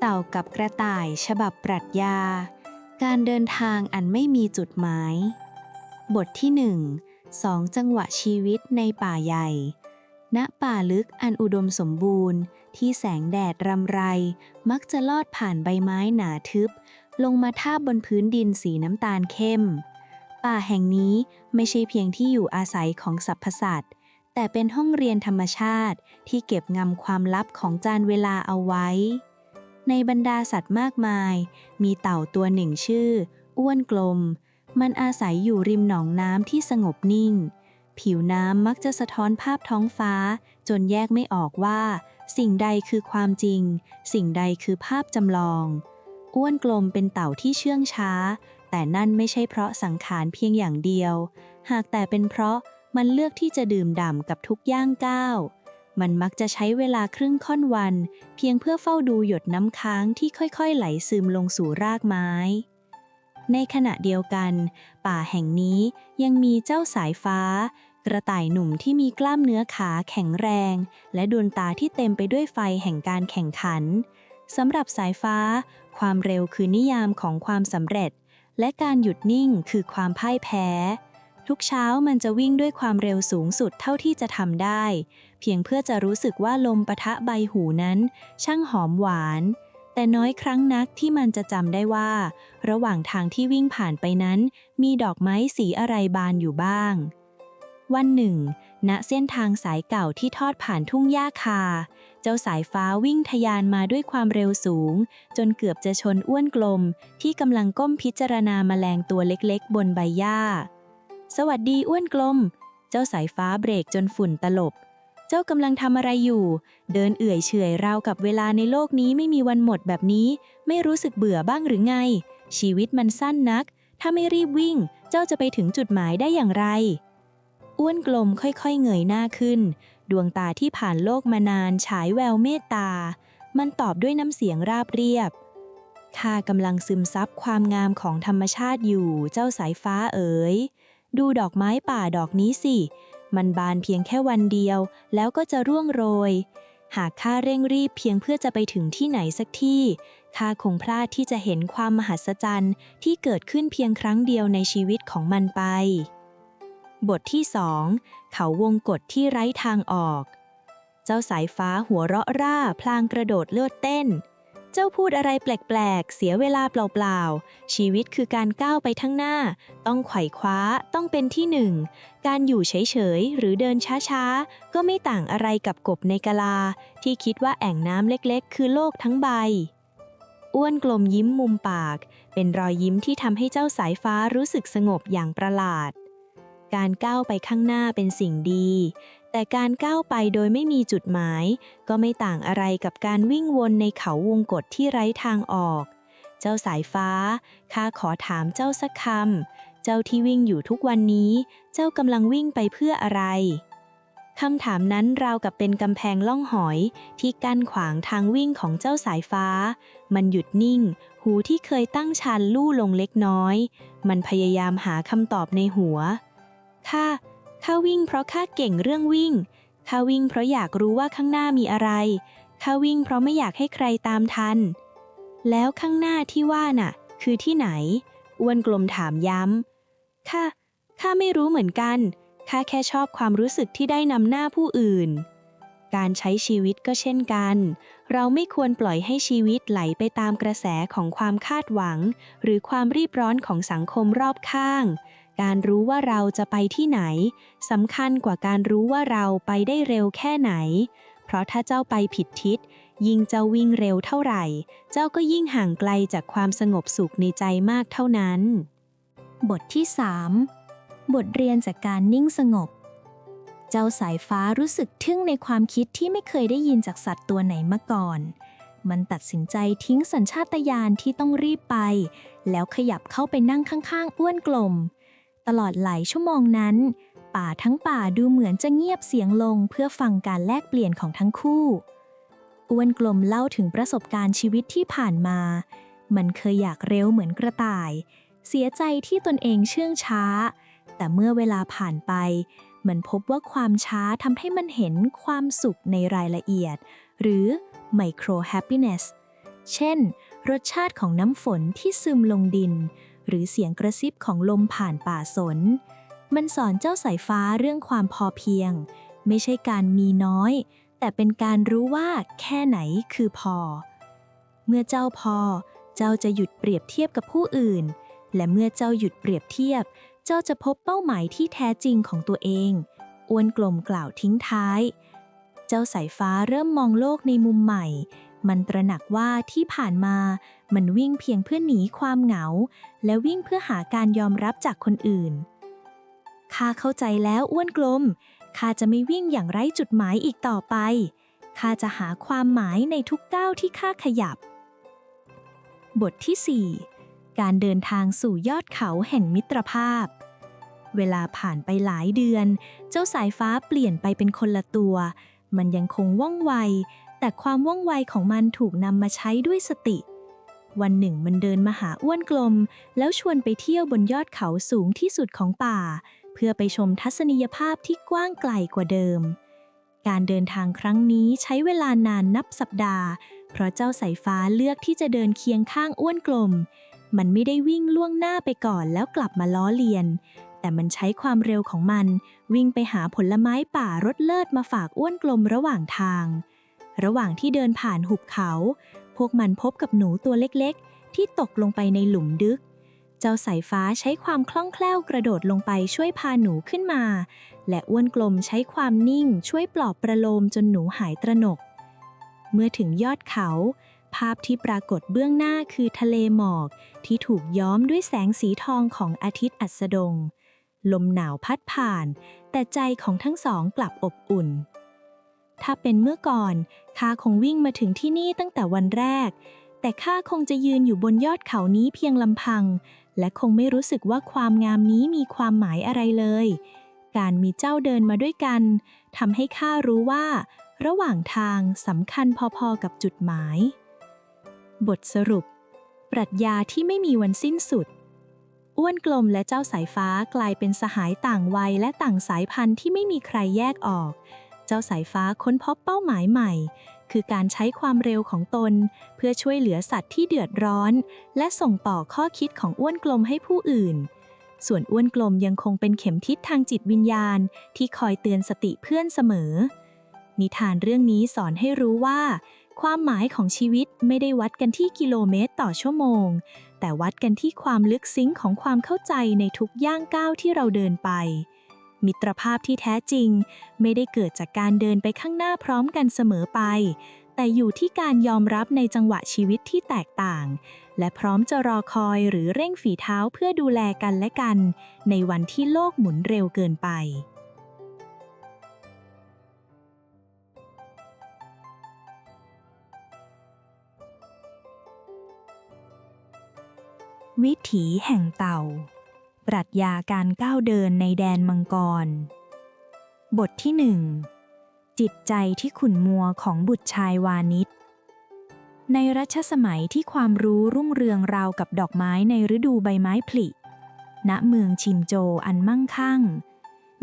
เต่ากับกระต่ายฉบับปรัชญา การเดินทางอันไม่มีจุดหมาย บทที่หนึ่งสองจังหวะชีวิตในป่าใหญ่ ณ ป่าลึกอันอุดมสมบูรณ์ ที่แสงแดดรำไร มักจะลอดผ่านใบไม้หนาทึบ ลงมาทาบบนพื้นดินสีน้ำตาลเข้ม ป่าแห่งนี้ไม่ใช่เพียงที่อยู่อาศัยของสรรพสัตว์ แต่เป็นห้องเรียนธรรมชาติที่เก็บงำความลับของจานเวลาเอาไว้ ในบรรดาสัตว์มากมาย มีเต่าตัวหนึ่งชื่อ อ้วนกลม มันอาศัยอยู่ริมหนองน้ำที่สงบนิ่ง ผิวน้ำมักจะสะท้อนภาพท้องฟ้า จนแยกไม่ออกว่า สิ่งใดคือความจริง สิ่งใดคือภาพจำลอง อ้วนกลมเป็นเต่าที่เชื่องช้า แต่นั่นไม่ใช่เพราะสังขารเพียงอย่างเดียว หากแต่เป็นเพราะมันเลือกที่จะดื่มด่ำกับทุกย่างก้าว มันมักจะใช้เวลาครึ่งค่อนวัน เพียงเพื่อเฝ้าดูหยดน้ำค้างที่ค่อยๆ ไหลซึมลงสู่รากไม้ ในขณะเดียวกัน ป่าแห่งนี้ยังมีเจ้าสายฟ้า กระต่ายหนุ่มที่มีกล้ามเนื้อขาแข็งแรง และดวงตาที่เต็มไปด้วยไฟแห่งการแข่งขันสำหรับสายฟ้า ความเร็วคือนิยามของความสำเร็จ และการหยุดนิ่งคือความพ่ายแพ้ ทุกเช้ามันจะวิ่งด้วยความเร็วสูงสุดเท่าที่จะทำได้ เพียงเพื่อจะรู้สึกว่าลมปะทะใบหูนั้น ช่างหอมหวาน แต่น้อยครั้งนักที่มันจะจำได้ว่า ระหว่างทางที่วิ่งผ่านไปนั้น มีดอกไม้สีอะไรบานอยู่บ้าง วันหนึ่ง ณเส้นทางสายเก่าที่ทอดผ่านทุ่งหญ้าคา เจ้าสายฟ้าวิ่งทะยานมาด้วยความเร็วสูง จนเกือบจะชนอ้วนกลม ที่กำลังก้มพิจารณาแมลงตัวเล็กๆ บนใบหญ้า สวัสดีอ้วนกลม เจ้าสายฟ้าเบรกจนฝุ่นตลบ เจ้ากำลังทำอะไรอยู่ เดินเอื่อยเฉยราวกับเวลาในโลกนี้ไม่มีวันหมดแบบนี้ ไม่รู้สึกเบื่อบ้างหรือไง ชีวิตมันสั้นนัก ถ้าไม่รีบวิ่ง เจ้าจะไปถึงจุดหมายได้อย่างไร อ้วนกลมค่อยๆเงยหน้าขึ้น ดวงตาที่ผ่านโลกมานานฉายแววเมตตา มันตอบด้วยน้ำเสียงราบเรียบข้ากำลังซึมซับความงามของธรรมชาติอยู่ เจ้าสายฟ้าเอ๋ย ดูดอกไม้ป่าดอกนี้สิ มันบานเพียงแค่วันเดียว แล้วก็จะร่วงโรย หากข้าเร่งรีบเพียงเพื่อจะไปถึงที่ไหนสักที่ข้าคงพลาดที่จะเห็นความมหัศจรรย์ที่เกิดขึ้นเพียงครั้งเดียวในชีวิตของมันไป บทที่สองเขาวงกฏที่ไร้ทางออก เจ้าสายฟ้าหัวเราะร่าพลางกระโดดเลือดเต้น เจ้าพูดอะไรแปลกๆ เสียเวลาเปล่าๆ ชีวิตคือการก้าวไปข้งหน้า ต้องไขว่คว้า ต้องเป็นที่หนึ่ง การอยู่เฉยๆ หรือเดินช้าๆ ก็ไม่ต่างอะไรกับกบในกะลา ที่คิดว่าแอ่งน้ำเล็กๆ คือโลกทั้งใบ อ้วนกลมยิ้มมุมปาก เป็นรอยยิ้มที่ทำให้เจ้าสายฟ้ารู้สึกสงบอย่างประหลาด การก้าวไปข้างหน้าเป็นสิ่งดี แต่การก้าวไปโดยไม่มีจุดหมาย ก็ไม่ต่างอะไรกับการวิ่งวนในเขาวงกฏที่ไร้ทางออก เจ้าสายฟ้า ข้าขอถามเจ้าสักคำ เจ้าที่วิ่งอยู่ทุกวันนี้ เจ้ากำลังวิ่งไปเพื่ออะไรคำถามนั้นราวกับเป็นกำแพงล่องหอยที่กั้นขวางทางวิ่งของเจ้าสายฟ้า มันหยุดนิ่ง หูที่เคยตั้งชันลู่ลงเล็กน้อย มันพยายามหาคำตอบในหัว ข้า ข้าวิ่งเพราะข้าเก่งเรื่องวิ่ง ข้าวิ่งเพราะอยากรู้ว่าข้างหน้ามีอะไร ข้าวิ่งเพราะไม่อยากให้ใครตามทัน แล้วข้างหน้าที่ว่าน่ะ คือที่ไหนอ้วนกลมถามย้ำข้า ข้าไม่รู้เหมือนกัน ข้าแค่ชอบความรู้สึกที่ได้นำหน้าผู้อื่น การใช้ชีวิตก็เช่นกัน เราไม่ควรปล่อยให้ชีวิตไหลไปตามกระแสของความคาดหวัง หรือความรีบร้อนของสังคมรอบข้าง การรู้ว่าเราจะไปที่ไหนสำคัญกว่าการรู้ว่าเราไปได้เร็วแค่ไหน เพราะถ้าเจ้าไปผิดทิศ ยิ่งเจ้าวิ่งเร็วเท่าไหร่ เจ้าก็ยิ่งห่างไกลจากความสงบสุขในใจมากเท่านั้น บทที่ 3 บทเรียนจากการนิ่งสงบ เจ้าสายฟ้ารู้สึกทึ่งในความคิดที่ไม่เคยได้ยินจากสัตว์ตัวไหนมาก่อนมันตัดสินใจทิ้งสัญชาตญาณที่ต้องรีบไป แล้วขยับเข้าไปนั่งข้างๆ อ้วนกลม ตลอดหลายชั่วโมงนั้น ป่าทั้งป่าดูเหมือนจะเงียบเสียงลงเพื่อฟังการแลกเปลี่ยนของทั้งคู่ อ้วนกลมเล่าถึงประสบการณ์ชีวิตที่ผ่านมา มันเคยอยากเร็วเหมือนกระต่าย เสียใจที่ตนเองเชื่องช้า แต่เมื่อเวลาผ่านไป มันพบว่าความช้าทำให้มันเห็นความสุขในรายละเอียด หรือ micro happiness เช่น รสชาติของน้ำฝนที่ซึมลงดิน หรือเสียงกระซิบของลมผ่านป่าสน มันสอนเจ้าสายฟ้าเรื่องความพอเพียง ไม่ใช่การมีน้อย แต่เป็นการรู้ว่าแค่ไหนคือพอ เมื่อเจ้าพอ เจ้าจะหยุดเปรียบเทียบกับผู้อื่น และเมื่อเจ้าหยุดเปรียบเทียบ เจ้าจะพบเป้าหมายที่แท้จริงของตัวเองอ้วนกลมกล่าวทิ้งท้าย เจ้าสายฟ้าเริ่มมองโลกในมุมใหม่ มันตระหนักว่าที่ผ่านมา มันวิ่งเพียงเพื่อหนีความเหงา และวิ่งเพื่อหาการยอมรับจากคนอื่น ข้าเข้าใจแล้วอ้วนกลม ข้าจะไม่วิ่งอย่างไร้จุดหมายอีกต่อไป ข้าจะหาความหมายในทุกก้าวที่ข้าขยับ บทที่ 4 การเดินทางสู่ยอดเขาแห่งมิตรภาพ เวลาผ่านไปหลายเดือน เจ้าสายฟ้าเปลี่ยนไปเป็นคนละตัว มันยังคงว่องไว แต่ความว่องไวของมันถูกนำมาใช้ด้วยสติ วันหนึ่งมันเดินมาหาอ้วนกลม แล้วชวนไปเที่ยวบนยอดเขาสูงที่สุดของป่า เพื่อไปชมทัศนียภาพที่กว้างไกลกว่าเดิม การเดินทางครั้งนี้ใช้เวลานานนับสัปดาห์ เพราะเจ้าสายฟ้าเลือกที่จะเดินเคียงข้างอ้วนกลม มันไม่ได้วิ่งล่วงหน้าไปก่อนแล้วกลับมาล้อเลียน แต่มันใช้ความเร็วของมัน วิ่งไปหาผลไม้ป่ารสเลิศมาฝากอ้วนกลมระหว่างทาง ระหว่างที่เดินผ่านหุบเขา พวกมันพบกับหนูตัวเล็กๆ ที่ตกลงไปในหลุมดึก เจ้าสายฟ้าใช้ความคล่องแคล่วกระโดดลงไปช่วยพาหนูขึ้นมา และอ้วนกลมใช้ความนิ่งช่วยปลอบประโลมจนหนูหายตระหนก เมื่อถึงยอดเขา ภาพที่ปรากฏเบื้องหน้าคือทะเลหมอก ที่ถูกย้อมด้วยแสงสีทองของอาทิตย์อัสดง ลมหนาวพัดผ่าน แต่ใจของทั้งสองกลับอบอุ่น ถ้าเป็นเมื่อก่อนข้าคงวิ่งมาถึงที่นี่ตั้งแต่วันแรก แต่ข้าคงจะยืนอยู่บนยอดเขานี้เพียงลำพัง และคงไม่รู้สึกว่าความงามนี้มีความหมายอะไรเลย การมีเจ้าเดินมาด้วยกันทำให้ข้ารู้ว่า ระหว่างทางสำคัญพอๆกับจุดหมาย บทสรุป ปรัชญาที่ไม่มีวันสิ้นสุดอ้วนกลมและเจ้าสายฟ้ากลายเป็นสหายต่างวัยและต่างสายพันธุ์ที่ไม่มีใครแยกออก จ้าสายฟ้าค้นพบเป้าหมายใหม่ คือการใช้ความเร็วของตน เพื่อช่วยเหลือสัตว์ที่เดือดร้อน และส่งต่อข้อคิดของอ้วนกลมให้ผู้อื่น ส่วนอ้วนกลมยังคงเป็นเข็มทิศทางจิตวิญญาณ ที่คอยเตือนสติเพื่อนเสมอ นิทานเรื่องนี้สอนให้รู้ว่า ความหมายของชีวิตไม่ได้วัดกันที่กิโลเมตรต่อชั่วโมง แต่วัดกันที่ความลึกซึ้งของความเข้าใจในทุกย่างก้าวที่เราเดินไป มิตรภาพที่แท้จริง ไม่ได้เกิดจากการเดินไปข้างหน้าพร้อมกันเสมอไป แต่อยู่ที่การยอมรับในจังหวะชีวิตที่แตกต่าง และพร้อมจะรอคอยหรือเร่งฝีเท้าเพื่อดูแลกันและกัน ในวันที่โลกหมุนเร็วเกินไปวิถีแห่งเต่า ปรัชญาการก้าวเดินในแดนมังกร บทที่หนึ่งจิตใจที่ขุ่นมัวของบุตรชายวานิชในรัชสมัยที่ความรู้รุ่งเรืองราวกับดอกไม้ในฤดูใบไม้ผลิ ณ เมืองชิมโจอันมั่งคั่ง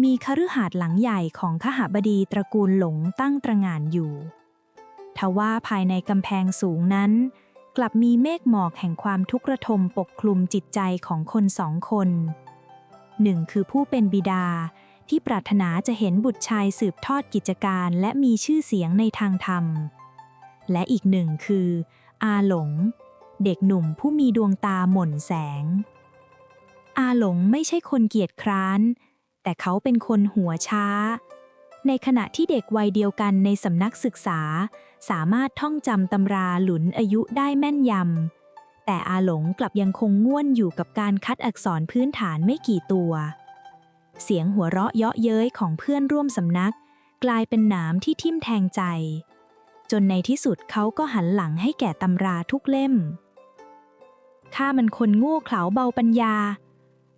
มีคฤหาสน์หลังใหญ่ของขหบดีตระกูลหลงตั้งตระงานอยู่ ทว่าภายในกำแพงสูงนั้น กลับมีเมฆหมอกแห่งความทุกข์ระทมปกคลุมจิตใจของคนสองคนหนึ่งคือผู้เป็นบิดา ที่ปรารถนาจะเห็นบุตรชายสืบทอดกิจการและมีชื่อเสียงในทางธรรม และอีกหนึ่งคือ อาหลง เด็กหนุ่มผู้มีดวงตาหม่นแสง อาหลงไม่ใช่คนเกียจคร้าน แต่เขาเป็นคนหัวช้า ในขณะที่เด็กวัยเดียวกันในสำนักศึกษา สามารถท่องจำตำราหลุนอายุได้แม่นยำ แต่อาหลงกลับยังคงง่วนอยู่กับการคัดอักษรพื้นฐานไม่กี่ตัว เสียงหัวเราะเยาะเย้ยของเพื่อนร่วมสำนัก กลายเป็นหนามที่ทิ่มแทงใจ จนในที่สุดเขาก็หันหลังให้แก่ตำราทุกเล่ม ข้ามันคนโง่เขลาเบาปัญญา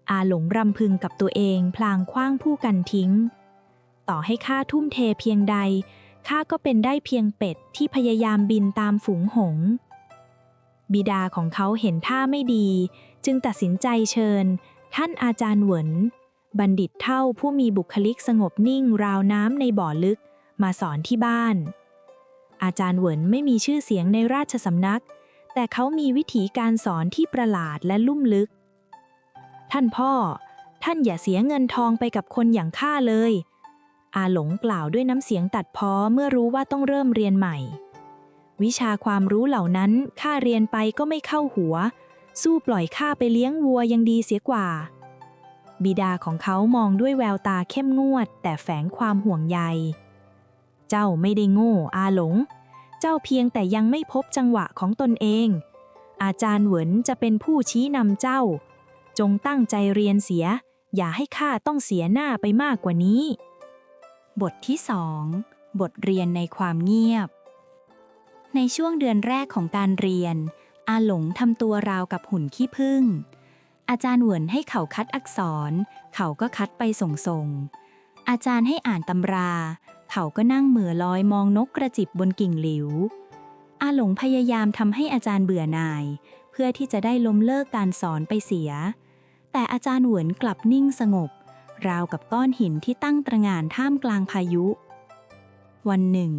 อาหลงรำพึงกับตัวเองพลางคว้างผู้กันทิ้ง ต่อให้ข้าทุ่มเทเพียงใดข้าก็เป็นได้เพียงเป็ดที่พยายามบินตามฝูงหงส์บิดาของเขาเห็นท่าไม่ดี จึงตัดสินใจเชิญ ท่านอาจารย์เหวินบัณฑิตเท่าผู้มีบุคลิกสงบนิ่งราวน้ำในบ่อลึกมาสอนที่บ้าน อาจารย์เหวินไม่มีชื่อเสียงในราชสำนัก แต่เขามีวิธีการสอนที่ประหลาดและลุ่มลึก ท่านพ่อ ท่านอย่าเสียเงินทองไปกับคนอย่างข้าเลย อาหลงกล่าวด้วยน้ำเสียงตัดพ้อเมื่อรู้ว่าต้องเริ่มเรียนใหม่ วิชาความรู้เหล่านั้นข้าเรียนไปก็ไม่เข้าหัว สู้ปล่อยข้าไปเลี้ยงวัวยังดีเสียกว่า บิดาของเขามองด้วยแววตาเข้มงวด แต่แฝงความห่วงใย เจ้าไม่ได้โง่ อาหลง เจ้าเพียงแต่ยังไม่พบจังหวะของตนเอง อาจารย์เหวินจะเป็นผู้ชี้นำเจ้า จงตั้งใจเรียนเสีย อย่าให้ข้าต้องเสียหน้าไปมากกว่านี้ บทที่สองบทเรียนในความเงียบ ในช่วงเดือนแรกของการเรียน อาหลงทำตัวราวกับหุ่นขี้ผึ้ง อาจารย์เหวินให้เขาคัดอักษร เขาก็คัดไปส่งๆอาจารย์ให้อ่านตำรา เขาก็นั่งเหมือลอยมองนกกระจิบบนกิ่งหลิว อาหลงพยายามทำให้อาจารย์เบื่อหน่าย เพื่อที่จะได้ล้มเลิกการสอนไปเสีย แต่อาจารย์เหวินกลับนิ่งสงบ ราวกับก้อนหินที่ตั้งตระหง่านท่ามกลางพายุ วันหนึ่ง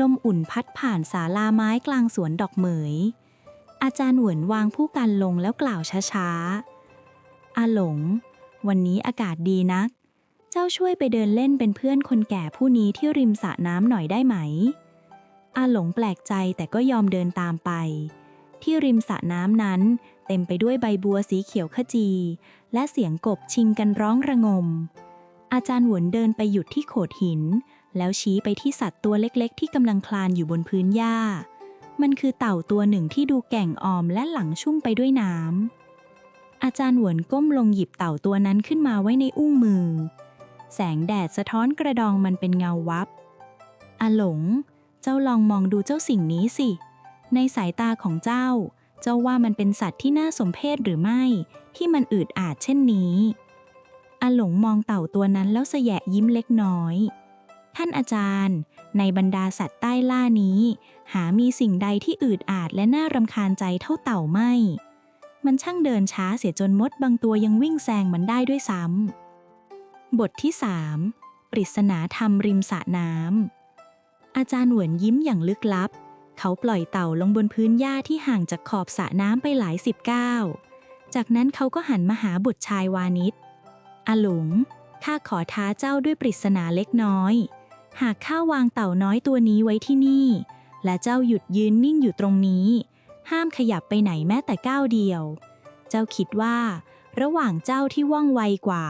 ลมอุ่นพัดผ่านศาลาไม้กลางสวนดอกเหมย อาจารย์เหวินวางผู้กันลงแล้วกล่าวช้าๆ อาหลง วันนี้อากาศดีนัก เจ้าช่วยไปเดินเล่นเป็นเพื่อนคนแก่ผู้นี้ที่ริมสระน้ำหน่อยได้ไหม อาหลงแปลกใจแต่ก็ยอมเดินตามไป ที่ริมสระน้ำนั้นเต็มไปด้วยใบบัวสีเขียวขจี และเสียงกบชิงกันร้องระงม อาจารย์หวนเดินไปหยุดที่โขดหิน แล้วชี้ไปที่สัตว์ตัวเล็กๆ ที่กำลังคลานอยู่บนพื้นหญ้า มันคือเต่าตัวหนึ่งที่ดูแก่งออมและหลังชุ่มไปด้วยน้ำ อาจารย์หวนก้มลงหยิบเต่าตัวนั้นขึ้นมาไว้ในอุ้งมือ แสงแดดสะท้อนกระดองมันเป็นเงาวับอาหลง เจ้าลองมองดูเจ้าสิ่งนี้สิ ในสายตาของเจ้า เจ้าว่ามันเป็นสัตว์ที่น่าสมเพชหรือไม่ ที่มันอืดอาดเช่นนี้อาหลงมองเต่าตัวนั้นแล้วเสยะยิ้มเล็กน้อย ท่านอาจารย์ ในบรรดาสัตว์ใต้ล่านี้ หามีสิ่งใดที่อืดอาดและน่ารำคาญใจเท่าเต่าไม่ มันช่างเดินช้าเสียจนมดบางตัวยังวิ่งแซงมันได้ด้วยซ้ำบทที่3ปริศนาธรรมริมสระน้ำอาจารย์หวนยิ้มอย่างลึกลับ เขาปล่อยเต่าลงบนพื้นหญ้าที่ห่างจากขอบสระน้ำไปหลายสิบก้าว จากนั้นเขาก็หันมาหาบุตรชายวานิชอาหลง ข้าขอท้าเจ้าด้วยปริศนาเล็กน้อย หากข้าวางเต่าน้อยตัวนี้ไว้ที่นี่ และเจ้าหยุดยืนนิ่งอยู่ตรงนี้ ห้ามขยับไปไหนแม้แต่ก้าวเดียว เจ้าคิดว่า ระหว่างเจ้าที่ว่องไวกว่า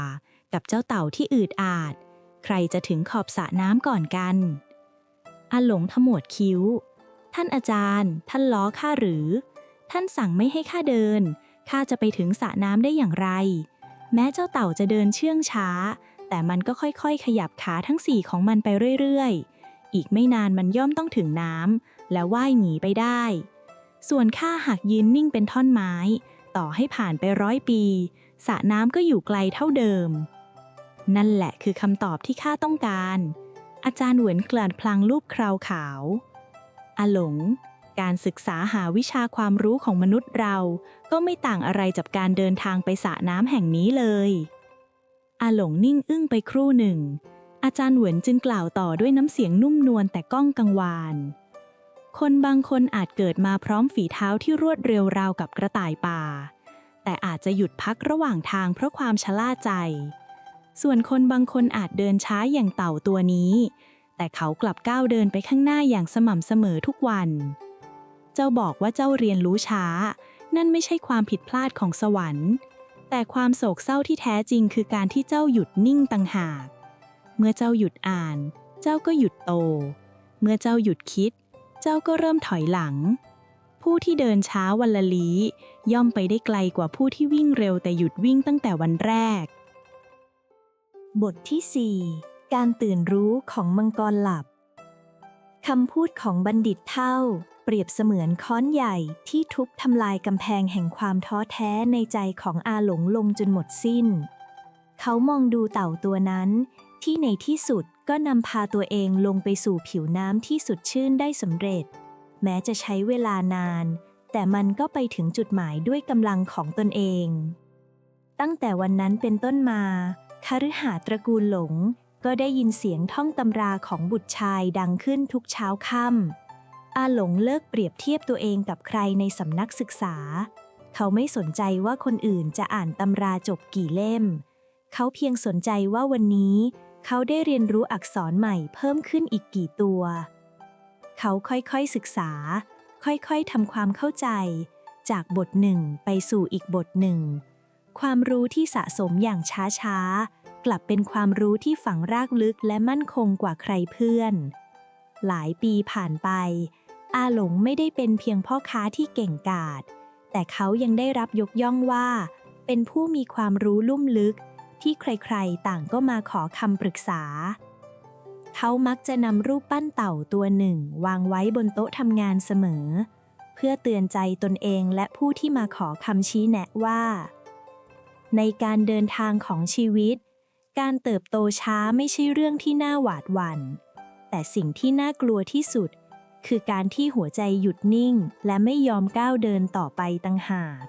กับเจ้าเต่าที่อืดอาด ใครจะถึงขอบสระน้ำก่อนกันอาหลงขมวดคิ้ว ท่านอาจารย์ ท่านล้อข้าหรือ ท่านสั่งไม่ให้ข้าเดิน ข้าจะไปถึงสระน้ำได้อย่างไร แม้เจ้าเต่าจะเดินเชื่องช้า แต่มันก็ค่อยๆ ขยับขาทั้งสี่ของมันไปเรื่อยๆ อีกไม่นานมันย่อมต้องถึงน้ำและว่ายหนีไปได้ ส่วนข้าหากยืนนิ่งเป็นท่อนไม้ ต่อให้ผ่านไปร้อยปีสระน้ำก็อยู่ไกลเท่าเดิม นั่นแหละคือคำตอบที่ข้าต้องการ อาจารย์เหวนกลั่นพลางรูปคราวขาว อาหลง การศึกษาหาวิชาความรู้ของมนุษย์เรา ก็ไม่ต่างอะไรจากการเดินทางไปสระน้ำแห่งนี้เลย อาหลงนิ่งอึ้งไปครู่หนึ่ง อาจารย์เหวินจึงกล่าวต่อด้วยน้ำเสียงนุ่มนวลแต่ก้องกังวาน คนบางคนอาจเกิดมาพร้อมฝีเท้าที่รวดเร็วราวกับกระต่ายป่า แต่อาจจะหยุดพักระหว่างทางเพราะความชะล่าใจ ส่วนคนบางคนอาจเดินช้าอย่างเต่าตัวนี้ แต่เขากลับก้าวเดินไปข้างหน้าอย่างสม่ำเสมอทุกวัน เจ้าบอกว่าเจ้าเรียนรู้ช้า นั่นไม่ใช่ความผิดพลาดของสวรรค์ แต่ความโศกเศร้าที่แท้จริงคือการที่เจ้าหยุดนิ่งต่างหาก เมื่อเจ้าหยุดอ่าน เจ้าก็หยุดโต เมื่อเจ้าหยุดคิด เจ้าก็เริ่มถอยหลัง ผู้ที่เดินช้าวันละลี้ ย่อมไปได้ไกลกว่าผู้ที่วิ่งเร็วแต่หยุดวิ่งตั้งแต่วันแรก บทที่ 4 การตื่นรู้ของมังกรหลับ คำพูดของบัณฑิตเท่า เปรียบเสมือนค้อนใหญ่ที่ทุบทำลายกำแพงแห่งความท้อแท้ในใจของอาหลงลงจนหมดสิ้น เขามองดูเต่าตัวนั้น ที่ในที่สุดก็นำพาตัวเองลงไปสู่ผิวน้ำที่สุดชื่นได้สำเร็จ แม้จะใช้เวลานาน แต่มันก็ไปถึงจุดหมายด้วยกำลังของตนเอง ตั้งแต่วันนั้นเป็นต้นมาคฤหาตระกูลหลง ก็ได้ยินเสียงท่องตำราของบุตรชายดังขึ้นทุกเช้าค่ำอาหลงเลิกเปรียบเทียบตัวเองกับใครในสำนักศึกษา เขาไม่สนใจว่าคนอื่นจะอ่านตำราจบกี่เล่ม เขาเพียงสนใจว่าวันนี้ เขาได้เรียนรู้อักษรใหม่เพิ่มขึ้นอีกกี่ตัว เขาค่อยๆศึกษา ค่อยๆทำความเข้าใจ จากบทหนึ่งไปสู่อีกบทหนึ่ง ความรู้ที่สะสมอย่างช้าๆ กลับเป็นความรู้ที่ฝังรากลึกและมั่นคงกว่าใครเพื่อน หลายปีผ่านไป อาหลงไม่ได้เป็นเพียงพ่อค้าที่เก่งกาจ แต่เขายังได้รับยกย่องว่า เป็นผู้มีความรู้ลุ่มลึก ที่ใครๆ ต่างก็มาขอคำปรึกษา เขามักจะนำรูปปั้นเต่าตัวหนึ่ง วางไว้บนโต๊ะทำงานเสมอ เพื่อเตือนใจตนเองและผู้ที่มาขอคำชี้แนะว่าในการเดินทางของชีวิต การเติบโตช้าไม่ใช่เรื่องที่น่าหวาดหวัน่น แต่สิ่งที่น่ากลัวที่สุด คือการที่หัวใจหยุดนิ่ง และไม่ยอมก้าวเดินต่อไปตั้งหาก